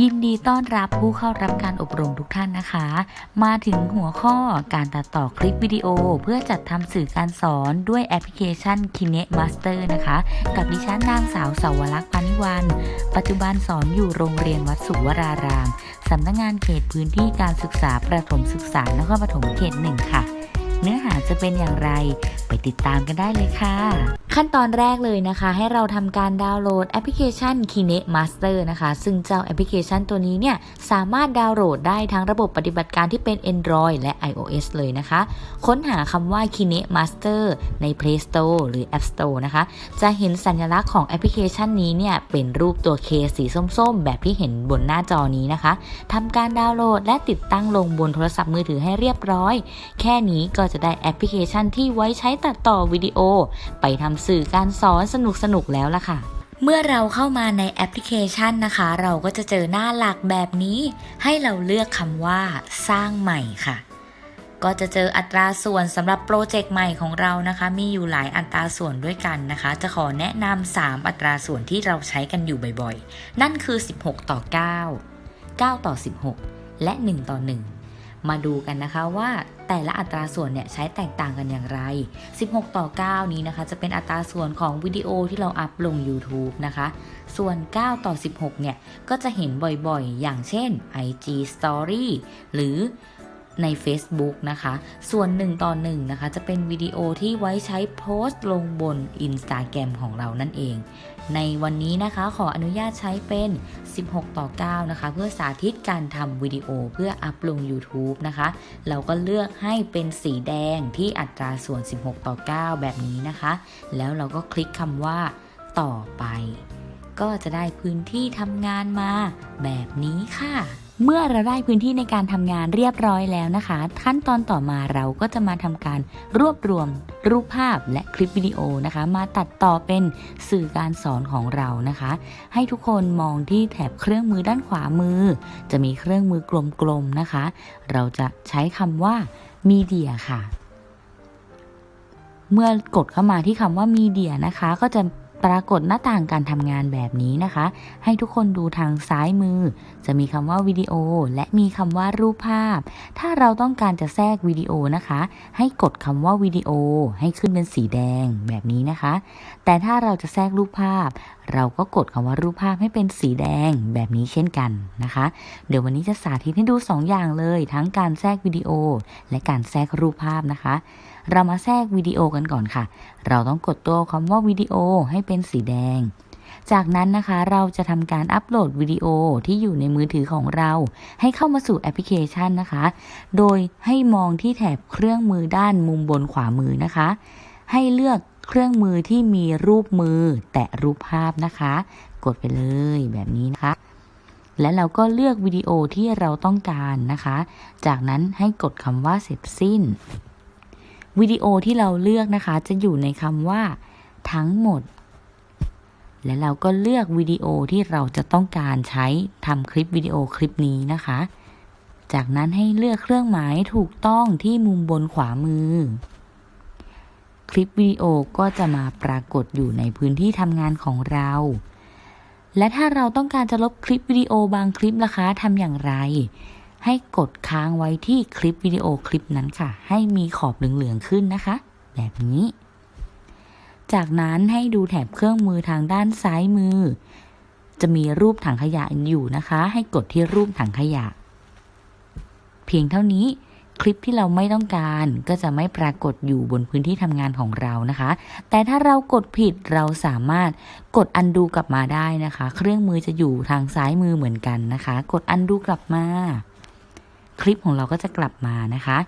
ยินดีต้อนรับผู้เข้ารับการอบรมทุกท่านนะคะ มาถึงหัวข้อการตัดต่อคลิปวิดีโอ เพื่อจัดทำสื่อการสอนด้วยแอปพลิเคชัน Kine Master นะคะ กับดิฉันนางสาวสาวรักษ์พานิวัน ปัจจุบันสอนอยู่โรงเรียนวัดสุวรารามสำนักงงานเขตพื้นที่การศึกษาประถมศึกษานครปฐมเขตหนึ่งค่ะ เนื้อหาจะเป็นอย่างไร ไปติดตามกันได้เลยค่ะ ขั้นตอนแรกเลยนะคะ ให้เราทำการดาวน์โหลดแอปพลิเคชัน Kine Master นะคะ ซึ่งเจ้าแอปพลิเคชันตัวนี้เนี่ยสามารถดาวน์โหลดได้ทั้งระบบปฏิบัติการที่เป็น Android และ iOS เลยนะคะ ค้นหาคำว่า Kine Master ใน Play Store หรือ App Store นะคะ จะเห็นสัญลักษณ์ของแอปพลิเคชันนี้เนี่ยเป็นรูปตัว K สีส้มๆ แบบที่เห็นบนหน้าจอนี้นะคะทำการดาวน์โหลดและติดตั้งลงบนโทรศัพท์มือถือให้เรียบร้อย แค่นี้ก็จะได้แอปพลิเคชันที่ไว้ใช้ตัดต่อวิดีโอ ไปทำสื่อการสอนสนุกๆแล้วล่ะค่ะเมื่อเราเข้ามาในแอปพลิเคชันนะคะ เราก็จะเจอหน้าหลักแบบนี้ ให้เราเลือกคำว่า สร้างใหม่ค่ะ ก็จะเจออัตราส่วนสำหรับโปรเจกต์ใหม่ของเรานะคะ มีอยู่หลายอัตราส่วนด้วยกันนะคะ จะขอแนะนำ3อัตราส่วนที่เราใช้กันอยู่บ่อยๆ นั่นคือ 16 ต่อ 9 9 ต่อ 16 และ 1 ต่อ 1 มาดูกันนะคะว่าแต่ละอัตราส่วนเนี่ยใช้แตกต่างกันอย่างไร 16 ต่อ 9 นี้นะคะจะเป็นอัตราส่วนของวิดีโอที่เราอัพลง YouTube นะคะ ส่วน 9 ต่อ 16 เนี่ยก็จะเห็นบ่อยๆ อย่างเช่น IG Story หรือ ใน Facebook นะคะ ส่วน 1 ต่อ 1 นะคะ จะเป็นวิดีโอที่ไว้ใช้โพสต์ลงบน Instagram ของเรานั่นเอง ในวันนี้นะคะขออนุญาตใช้เป็น 16 ต่อ 9 นะคะ เพื่อสาธิตการทำวิดีโอเพื่ออัพลง YouTube นะคะ เราก็เลือกให้เป็นสีแดงที่อัตราส่วน 16 ต่อ 9 แบบนี้นะคะ แล้วเราก็คลิกคำว่า ต่อไป ก็จะได้พื้นที่ทำงานมาแบบนี้ค่ะ เมื่อเราได้พื้นที่ในการทำงานเรียบร้อยแล้วนะคะ ขั้นตอนต่อมาเราก็จะมาทำการรวบรวมรูปภาพและคลิปวิดีโอนะคะ มาตัดต่อเป็นสื่อการสอนของเรานะคะ ให้ทุกคนมองที่แถบเครื่องมือด้านขวามือ จะมีเครื่องมือกลมๆนะคะ เราจะใช้คำว่ามีเดียค่ะ เมื่อกดเข้ามาที่คำว่ามีเดียนะคะ ก็จะ ปรากฏหน้าต่างการทำงานแบบนี้นะคะ ให้ทุกคนดูทางซ้ายมือ จะมีคำว่าวิดีโอ และมีคำว่ารูปภาพ ถ้าเราต้องการจะแทรกวิดีโอนะคะ ให้กดคำว่าวิดีโอให้ขึ้นเป็นสีแดงแบบนี้นะคะ แต่ถ้าเราจะแทรกรูปภาพเราก็กดคำว่ารูปภาพให้เป็นสีแดงแบบนี้เช่นกันนะคะ เดี๋ยววันนี้จะสาธิตให้ดู 2 อย่างเลย ทั้งการแทรกวิดีโอ และการแทรกรูปภาพนะคะ เรามาแทรกวิดีโอกันก่อนค่ะ เราต้องกดตัวคำว่าวิดีโอให้เป็นสีแดง จากนั้นนะคะเราจะทำการอัปโหลดวิดีโอที่อยู่ในมือถือของเรา ให้เข้ามาสู่แอปพลิเคชันนะคะ โดยให้มองที่แถบเครื่องมือด้านมุมบนขวามือนะคะ ให้เลือก เครื่องมือที่มีรูปมือแตะรูปภาพนะคะ กดไปเลยแบบนี้นะคะ และเราก็เลือกวิดีโอที่เราต้องการนะคะ จากนั้นให้กดคำว่าเสร็จสิ้น วิดีโอที่เราเลือกนะคะ จะอยู่ในคำว่า ทั้งหมด และเราก็เลือกวิดีโอที่เราจะต้องการใช้ทำคลิปวิดีโอคลิปนี้นะคะ จากนั้นให้เลือกเครื่องหมายถูกต้องที่มุมบนขวามือ คลิปวิดีโอก็จะมาปรากฏอยู่ในพื้นที่ทำงานของเรา และถ้าเราต้องการจะลบคลิปวิดีโอบางคลิปล่ะคะทำอย่างไร ให้กดค้างไว้ที่คลิปวิดีโอคลิปนั้นค่ะ ให้มีขอบเหลืองๆขึ้นนะคะ แบบนี้ จากนั้นให้ดูแถบเครื่องมือทางด้านซ้ายมือ จะมีรูปถังขยะอยู่นะคะ ให้กดที่รูปถังขยะ เพียงเท่านี้ คลิปที่เราไม่ต้องการก็จะไม่ปรากฏอยู่บนพื้นที่ทำงานของเรานะคะ แต่ถ้าเรากดผิดเราสามารถกดอันดูกลับมาได้นะคะ เครื่องมือจะอยู่ทางซ้ายมือเหมือนกันนะคะ กดอันดูกลับมา คลิปของเราก็จะกลับมานะคะ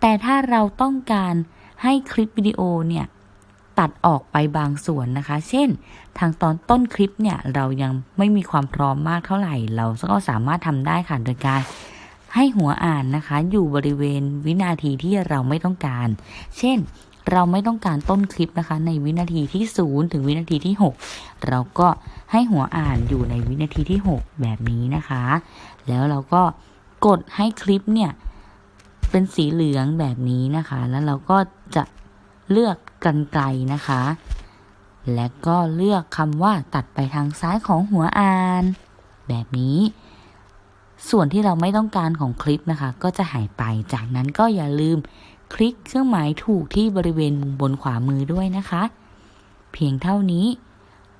แต่ถ้าเราต้องการให้คลิปวิดีโอเนี่ยตัดออกไปบางส่วนนะคะ เช่น ทางตอนต้นคลิปเนี่ยเรายังไม่มีความพร้อมมากเท่าไหร่ เราก็สามารถทำได้ค่ะโดยการ ให้หัวอ่านนะคะ อยู่บริเวณวินาทีที่เราไม่ต้องการ เช่น เราไม่ต้องการต้นคลิปนะคะ ในวินาทีที่ 0 ถึงวินาทีที่ 6 เราก็ให้หัวอ่านอยู่ในวินาทีที่ 6 แบบนี้นะคะ แล้วเราก็กดให้คลิปเนี่ยเป็นสีเหลืองแบบนี้นะคะ แล้วเราก็จะเลือกกันไกลนะคะ และก็เลือกคำว่าตัดไปทางซ้ายของหัวอ่าน แบบนี้ ส่วนที่เราไม่ต้องการของคลิปนะคะ ก็จะหายไป จากนั้นก็อย่าลืมคลิกเครื่องหมายถูกที่บริเวณมุมบนขวามือด้วยนะคะ เพียงเท่านี้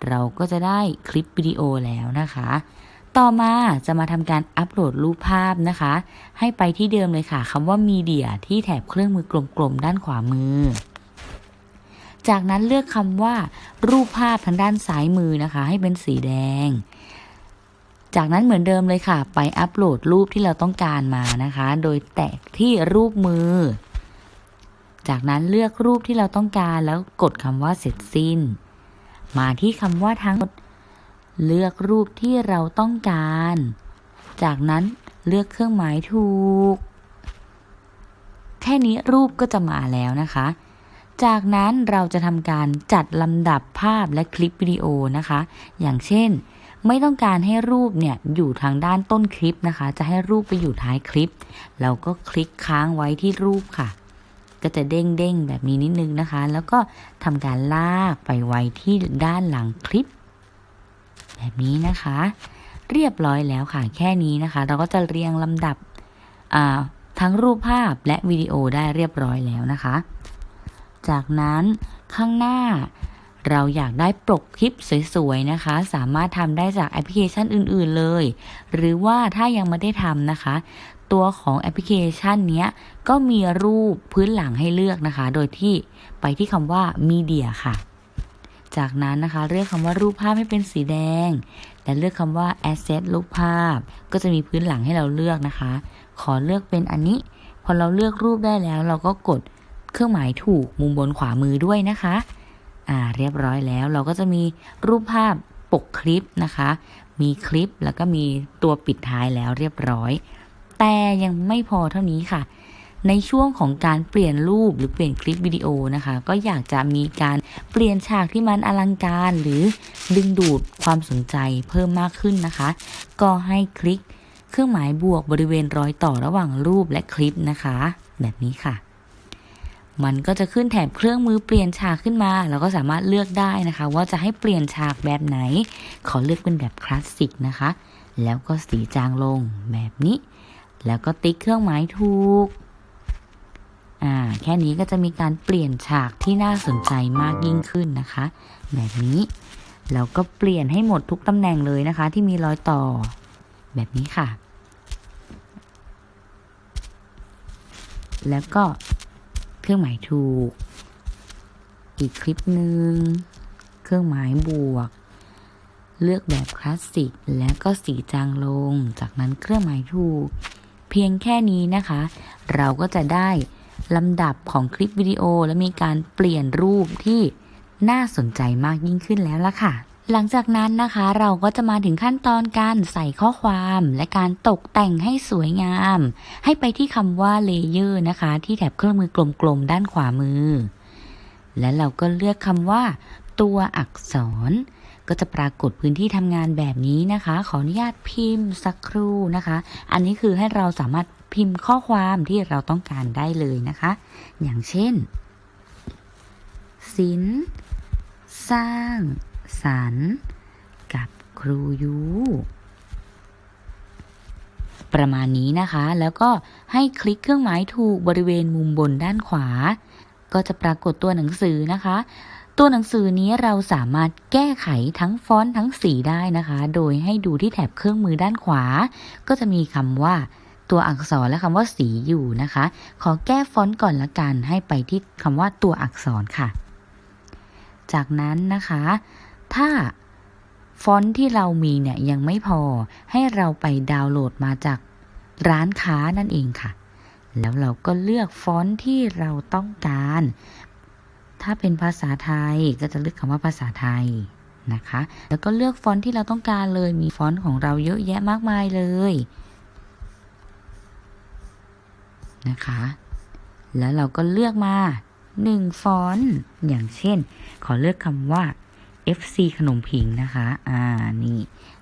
เราก็จะได้คลิปวิดีโอแล้วนะคะ ต่อมาจะมาทำการอัปโหลดรูปภาพนะคะ ให้ไปที่เดิมเลยค่ะคำว่ามีเดียที่แถบเครื่องมือกลมๆด้านขวามือ จากนั้นเลือกคำว่า รูปภาพทางด้านซ้ายมือนะคะ ให้เป็นสีแดง จากนั้นเหมือนเดิมเลยค่ะ ไปอัปโหลดรูปที่เราต้องการมานะคะ โดยแตะที่รูปมือ จากนั้นเลือกรูปที่เราต้องการแล้วกดคำว่าเสร็จสิ้น มาที่คำว่าทั้งหมดเลือกรูปที่เราต้องการ จากนั้นเลือกเครื่องหมายถูก แค่นี้รูปก็จะมาแล้วนะคะ จากนั้นเราจะทำการจัดลำดับภาพและคลิปวิดีโอนะคะ อย่างเช่น ไม่ต้องการให้รูปเนี่ยอยู่ทางด้านต้นคลิปนะคะ จะให้รูปไปอยู่ท้ายคลิป เราก็คลิกค้างไว้ที่รูปค่ะ ก็จะเด้งเด้งแบบนี้นิดนึงนะคะ แล้วก็ทำการลากไปไว้ที่ด้านหลังคลิป แบบนี้นะคะ เรียบร้อยแล้วค่ะแค่นี้นะคะ เราก็จะเรียงลำดับทั้งรูปภาพและวิดีโอได้เรียบร้อยแล้วนะคะ จากนั้นข้างหน้า เราอยากได้ปกคลิปสวยๆนะคะ สามารถทำได้จากแอปพลิเคชันอื่นๆเลย หรือว่าถ้ายังไม่ได้ทำนะคะ ตัวของแอปพลิเคชันเนี้ยก็มีรูปพื้นหลังให้เลือกนะคะ โดยที่ไปที่คำว่า Media ค่ะ จากนั้นนะคะเลือกคำว่ารูปภาพให้เป็นสีแดง และเลือกคำว่า Asset รูปภาพ ก็จะมีพื้นหลังให้เราเลือกนะคะ ขอเลือกเป็นอันนี้ พอเราเลือกรูปได้แล้ว เราก็กดเครื่องหมายถูกมุมบนขวามือด้วยนะคะ อ่าเรียบร้อยแล้วเราก็จะมีรูปภาพปกคลิปนะคะ มีคลิปแล้วก็มีตัวปิดท้ายแล้วเรียบร้อย แต่ยังไม่พอเท่านี้ค่ะ ในช่วงของการเปลี่ยนรูปหรือเปลี่ยนคลิปวิดีโอนะคะ ก็อยากจะมีการเปลี่ยนฉากที่มันอลังการหรือดึงดูดความสนใจเพิ่มมากขึ้นนะคะ ก็ให้คลิกเครื่องหมายบวกบริเวณรอยต่อระหว่างรูปและคลิปนะคะ แบบนี้ค่ะ มันก็จะขึ้นแถบเครื่องมือเปลี่ยนฉากขึ้นมา เราก็สามารถเลือกได้นะคะ ว่าจะให้เปลี่ยนฉากแบบไหน ขอเลือกเป็นแบบคลาสสิกนะคะ แล้วก็สีจางลงแบบนี้ แล้วก็ติ๊กเครื่องหมายถูกอ่าแค่นี้ก็จะมีการเปลี่ยนฉากที่น่าสนใจมากยิ่งขึ้นนะคะ แบบนี้เราก็เปลี่ยนให้หมดทุกตำแหน่งเลยนะคะ ที่มีรอยต่อแบบนี้ค่ะ แล้วก็ เครื่องหมายถูก อีกคลิปหนึ่ง เครื่องหมายบวก เลือกแบบคลาสสิกแล้วก็สีจางลง จากนั้นเครื่องหมายถูก เพียงแค่นี้นะคะ เราก็จะได้ลำดับของคลิปวิดีโอและมีการเปลี่ยนรูปที่น่าสนใจมากยิ่งขึ้นแล้วล่ะค่ะ หลังจากนั้นนะคะเราก็จะมาถึงขั้นตอนการใส่ข้อความและการตกแต่งให้สวยงาม ให้ไปที่คำว่าเลเยอร์นะคะ ที่แถบเครื่องมือกลมๆด้านขวามือ และเราก็เลือกคำว่า ตัวอักษร ก็จะปรากฏพื้นที่ทำงานแบบนี้นะคะ ขออนุญาตพิมพ์สักครู่นะคะ อันนี้คือให้เราสามารถพิมพ์ข้อความที่เราต้องการได้เลยนะคะ อย่างเช่นศิลป์สร้าง สรรกับครูยูประมาณนี้นะคะ แล้วก็ให้คลิกเครื่องหมายถูกบริเวณมุมบนด้านขวา ก็จะปรากฏตัวหนังสือนะคะ ตัวหนังสือนี้เราสามารถแก้ไขทั้งฟอนต์ทั้งสีได้นะคะ โดยให้ดูที่แถบเครื่องมือด้านขวา ก็จะมีคำว่าตัวอักษรและคำว่าสีอยู่นะคะ ขอแก้ฟอนต์ก่อนละกัน ให้ไปที่คำว่าตัวอักษรค่ะ จากนั้นนะคะ ถ้าฟอนต์ที่เรามีเนี่ยยังไม่พอให้เราไปดาวน์โหลดมาจากร้านค้านั่นเองค่ะ แล้วเราก็เลือกฟอนต์ที่เราต้องการ ถ้าเป็นภาษาไทยก็จะเลือกคำว่าภาษาไทยนะคะ แล้วก็เลือกฟอนต์ที่เราต้องการเลยมีฟอนต์ของเราเยอะแยะมากมายเลยนะคะ แล้วเราก็เลือกมา1ฟอนต์อย่างเช่น ขอเลือกคำว่า FC ขนมผิงนะคะ อ่า นี่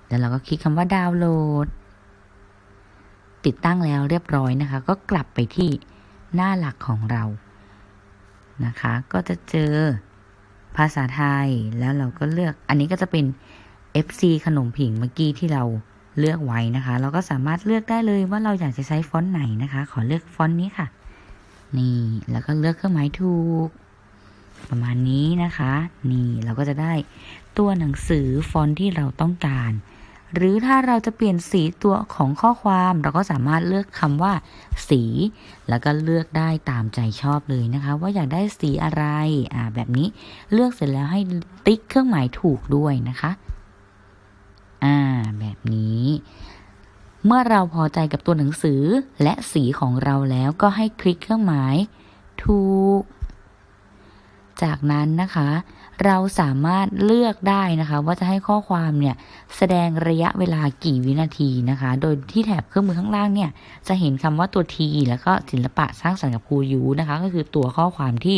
แล้วเราก็คลิกคำว่าดาวน์โหลด ติดตั้งแล้วเรียบร้อยนะคะ ก็กลับไปที่หน้าหลักของเรา นะคะ ก็จะเจอภาษาไทย แล้วเราก็เลือก อันนี้ก็จะเป็น FC ขนมผิงเมื่อกี้ที่เราเลือกไว้นะคะ เราก็สามารถเลือกได้เลยว่าเราอยากจะใช้ฟอนต์ไหนนะคะ ขอเลือกฟอนต์นี้ค่ะ นี่ แล้วก็เลือกเครื่องหมายถูก ประมาณนี้นะคะ นี่เราก็จะได้ตัวหนังสือฟอนต์ที่เราต้องการ หรือถ้าเราจะเปลี่ยนสีตัวของข้อความเราก็สามารถเลือกคำว่า สี แล้วก็เลือกได้ตามใจชอบเลยนะคะ ว่าอยากได้สีอะไรอ่าแบบนี้เลือกเสร็จแล้วให้ติ๊กเครื่องหมายถูกด้วยนะคะอ่าแบบนี้เมื่อเราพอใจกับตัวหนังสือและสีของเราแล้วก็ให้คลิกเครื่องหมายถูก จากนั้นนะคะ เราสามารถเลือกได้นะคะ ว่าจะให้ข้อความเนี่ยแสดงระยะเวลากี่วินาทีนะคะ โดยที่แถบเครื่องมือข้างล่างเนี่ยจะเห็นคำว่าตัว T แล้วก็ศิลปะสร้างสรรค์กับครูยูนะคะ ก็คือตัวข้อความที่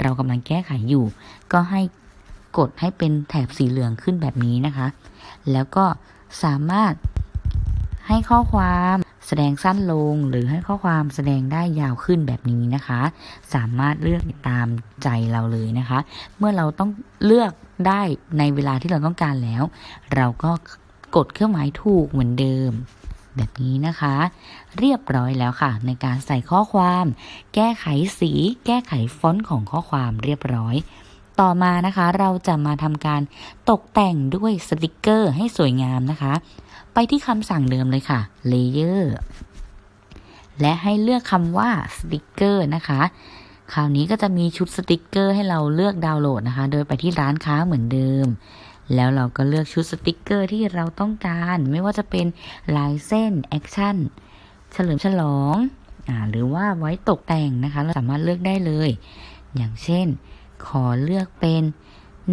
เรากำลังแก้ไขอยู่ ก็ให้กดให้เป็นแถบสีเหลืองขึ้นแบบนี้นะคะ แล้วก็สามารถให้ข้อความ แสดงสั้นลงหรือให้ข้อความแสดงได้ยาวขึ้นแบบนี้นะคะ สามารถเลือกตามใจเราเลยนะคะ เมื่อเราต้องเลือกได้ในเวลาที่เราต้องการแล้ว เราก็กดเครื่องหมายถูกเหมือนเดิม แบบนี้นะคะ เรียบร้อยแล้วค่ะ ในการใส่ข้อความ แก้ไขสี แก้ไขฟอนต์ของข้อความเรียบร้อย ต่อมานะคะ เราจะมาทำการตกแต่งด้วยสติกเกอร์ให้สวยงามนะคะ ไปที่คำสั่งเดิมเลยค่ะ Layer และให้เลือกคำว่าสติกเกอร์นะคะ คราวนี้ก็จะมีชุดสติกเกอร์ให้เราเลือกดาวน์โหลดนะคะ โดยไปที่ร้านค้าเหมือนเดิม แล้วเราก็เลือกชุดสติกเกอร์ที่เราต้องการ ไม่ว่าจะเป็นลายเส้นแอคชั่นเฉลิมฉลองอหรือว่าไว้ตกแต่งนะคะ เราสามารถเลือกได้เลย อย่างเช่น ขอเลือกเป็น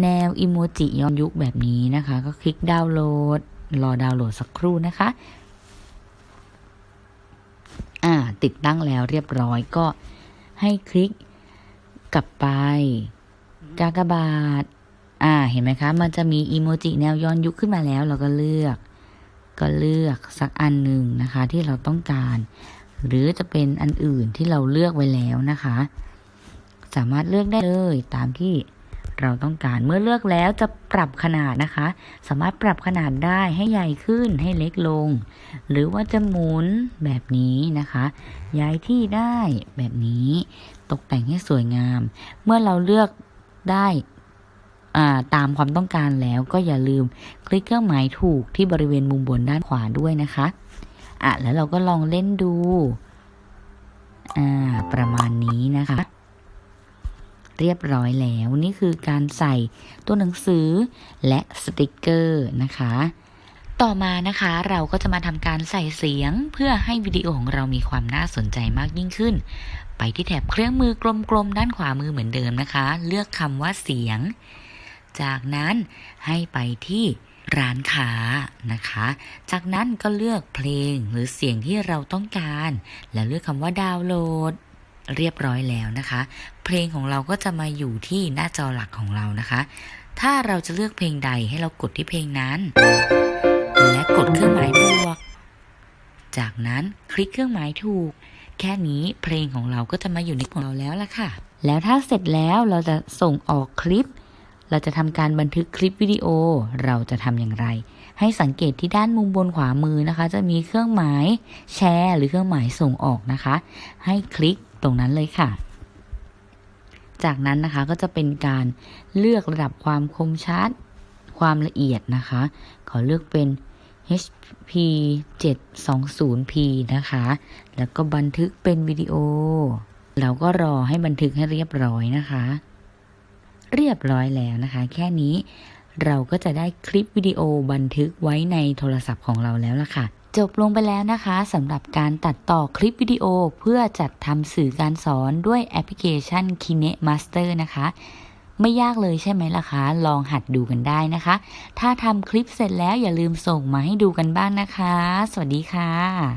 แนวอิโมจิย้อนยุคแบบนี้นะคะ ก็คลิกดาวน์โหลด รอดาวน์โหลดสักครู่นะคะ อ่า ติดตั้งแล้วเรียบร้อยก็ให้คลิกกลับไป กากบาท อ่า เห็นไหมคะ มันจะมีอีโมจิแนวย้อนยุคขึ้นมาแล้ว เราก็เลือก ก็เลือกสักอันหนึ่งนะคะ ที่เราต้องการ หรือจะเป็นอันอื่นที่เราเลือกไว้แล้วนะคะ สามารถเลือกได้เลยตามที่เราต้องการเมื่อเลือกแล้วจะปรับขนาดนะคะ สามารถปรับขนาดได้ให้ใหญ่ขึ้นให้เล็กลง หรือว่าจะหมุนแบบนี้นะคะ ย้ายที่ได้แบบนี้ ตกแต่งให้สวยงาม เมื่อเราเลือกได้าตามความต้องการแล้วก็อย่าลืมคลิกเครื่องหมายถูกที่บริเวณมุมบนด้านขวาด้วยนะคะอะแล้วเราก็ลองเล่นดู อ่า ประมาณนี้นะคะ เรียบร้อยแล้ว นี่คือการใส่ตัวหนังสือและสติกเกอร์นะคะ ต่อมานะคะเราก็จะมาทำการใส่เสียงเพื่อให้วิดีโอของเรามีความน่าสนใจมากยิ่งขึ้น ไปที่แถบเครื่องมือกลมๆด้านขวามือเหมือนเดิมนะคะ เลือกคำว่าเสียง จากนั้นให้ไปที่ร้านค้านะคะ จากนั้นก็เลือกเพลงหรือเสียงที่เราต้องการ แล้วเลือกคำว่าดาวน์โหลด เรียบร้อยแล้วนะคะ เพลงของเราก็จะมาอยู่ที่หน้าจอหลักของเรานะคะ ถ้าเราจะเลือกเพลงใดให้เรากดที่เพลงนั้น และกดเครื่องหมายบวก จากนั้นคลิกเครื่องหมายถูก แค่นี้เพลงของเราก็จะมาอยู่ในของเราแล้วล่ะค่ะ แล้วถ้าเสร็จแล้วเราจะส่งออกคลิป เราจะทำการบันทึกคลิปวิดีโอเราจะทำอย่างไรให้สังเกตที่ด้านมุมบนขวามือนะคะ จะมีเครื่องหมายแชร์ หรือเครื่องหมายส่งออกนะคะ ให้คลิก ตรงนั้นเลยค่ะ จากนั้นนะคะก็จะเป็นการเลือกระดับความคมชัด ความละเอียดนะคะ ขอเลือกเป็น HP 720p นะคะ แล้วก็บันทึกเป็นวิดีโอ เราก็รอให้บันทึกให้เรียบร้อยนะคะ เรียบร้อยแล้วนะคะ แค่นี้เราก็จะได้คลิปวิดีโอบันทึกไว้ในโทรศัพท์ของเราแล้วล่ะค่ะ จบลงไปแล้วนะคะสำหรับการตัดต่อคลิปวิดีโอเพื่อจัดทำสื่อการสอนด้วยแอปพลิเคชัน KineMaster นะคะ ไม่ยากเลยใช่ไหมล่ะคะ ลองหัดดูกันได้นะคะ ถ้าทำคลิปเสร็จแล้วอย่าลืมส่งมาให้ดูกันบ้างนะคะ สวัสดีค่ะ